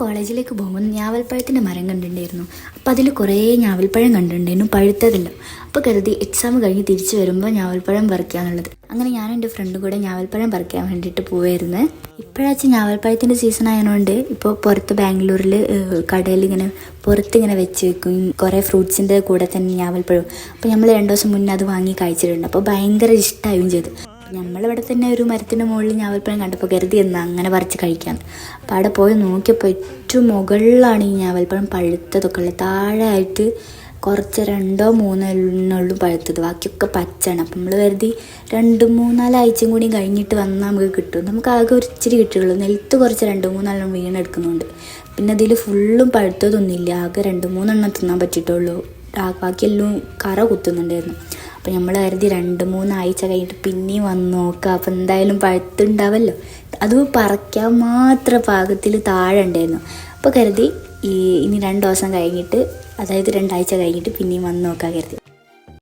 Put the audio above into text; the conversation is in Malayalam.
കോളേജിലേക്ക് പോകുമ്പോൾ ഞാവൽപ്പഴത്തിന്റെ മരം കണ്ടിട്ടുണ്ടായിരുന്നു. അപ്പോൾ അതിൽ കുറേ ഞാവൽപ്പഴം കണ്ടിട്ടുണ്ടായിരുന്നു. പഴുത്തതല്ല. അപ്പോൾ കരുതി എക്സാം കഴിഞ്ഞ് തിരിച്ചു വരുമ്പോൾ ഞാവൽപ്പഴം പറിക്കാന്നുള്ളത്. അങ്ങനെ ഞാനും എന്റെ ഫ്രണ്ടും കൂടെ ഞാവൽപ്പഴം പറിക്കാൻ വേണ്ടിയിട്ട് പോവായിരുന്നു. ഇപ്പോഴാച്ച ഞാവൽപ്പഴത്തിന്റെ സീസൺ ആയതുകൊണ്ട് ഇപ്പോൾ പുറത്ത് ബാംഗ്ലൂരിൽ കടയിൽ ഇങ്ങനെ പുറത്ത് ഇങ്ങനെ വെച്ച് വെക്കും കുറേ ഫ്രൂട്ട്സിന്റെ കൂടെ തന്നെ ഞാവൽപ്പഴം അപ്പോൾ നമ്മൾ രണ്ട് ദിവസം മുന്നേ അത് വാങ്ങി കഴിച്ചിട്ടുണ്ട്. അപ്പോൾ ഭയങ്കര ഇഷ്ടമായും ചെയ്തു. നമ്മളിവിടെ തന്നെ ഒരു മരത്തിന്റെ മുകളിൽ ഞാവൽപ്പഴം കണ്ടപ്പോൾ കരുതി എന്ന് അങ്ങനെ പറിച്ച് കഴിക്കാൻ. അപ്പോൾ അവിടെ പോയി നോക്കിയപ്പോൾ ഏറ്റവും മുകളിലാണ് ഈ ഞാവൽപ്പഴം പഴുത്തതൊക്കെ ഉള്ളത്. താഴെ ആയിട്ട് കുറച്ച് രണ്ടോ മൂന്നോ എണ്ണുള്ളൂ പഴുത്തത്. ബാക്കിയൊക്കെ പച്ചയാണ്. അപ്പം നമ്മൾ കരുതി രണ്ട് മൂന്നാലാഴ്ചയും കൂടി കഴിഞ്ഞിട്ട് വന്നാൽ നമുക്ക് കിട്ടും. നമുക്ക് ആകെ ഒരു ഇച്ചിരി കിട്ടുള്ളൂ നെൽത്ത് കുറച്ച് രണ്ട് മൂന്നെണ്ണം വീണെടുക്കുന്നുണ്ട്. പിന്നെ അതിൽ ഫുള്ളും പഴുത്തതൊന്നുമില്ല. ആകെ രണ്ട് മൂന്നെണ്ണം തിന്നാൻ പറ്റിയിട്ടുള്ളൂ. ബാക്കിയെല്ലാം കറ കുത്തുന്നുണ്ടായിരുന്നു. അപ്പോൾ നമ്മൾ കരുതി രണ്ട് മൂന്നാഴ്ച കഴിഞ്ഞിട്ട് പിന്നെയും വന്ന് നോക്കുക അപ്പോൾ എന്തായാലും പഴുത്തുണ്ടാവല്ലോ. അത് പറിക്കാൻ മാത്രം പാകത്തിൽ താഴെ ഉണ്ടായിരുന്നു. അപ്പോൾ കരുതി ഈ ഇനി രണ്ട് ദിവസം കഴിഞ്ഞിട്ട് അതായത് രണ്ടാഴ്ച കഴിഞ്ഞിട്ട് പിന്നെയും വന്ന് നോക്കാൻ കരുതി.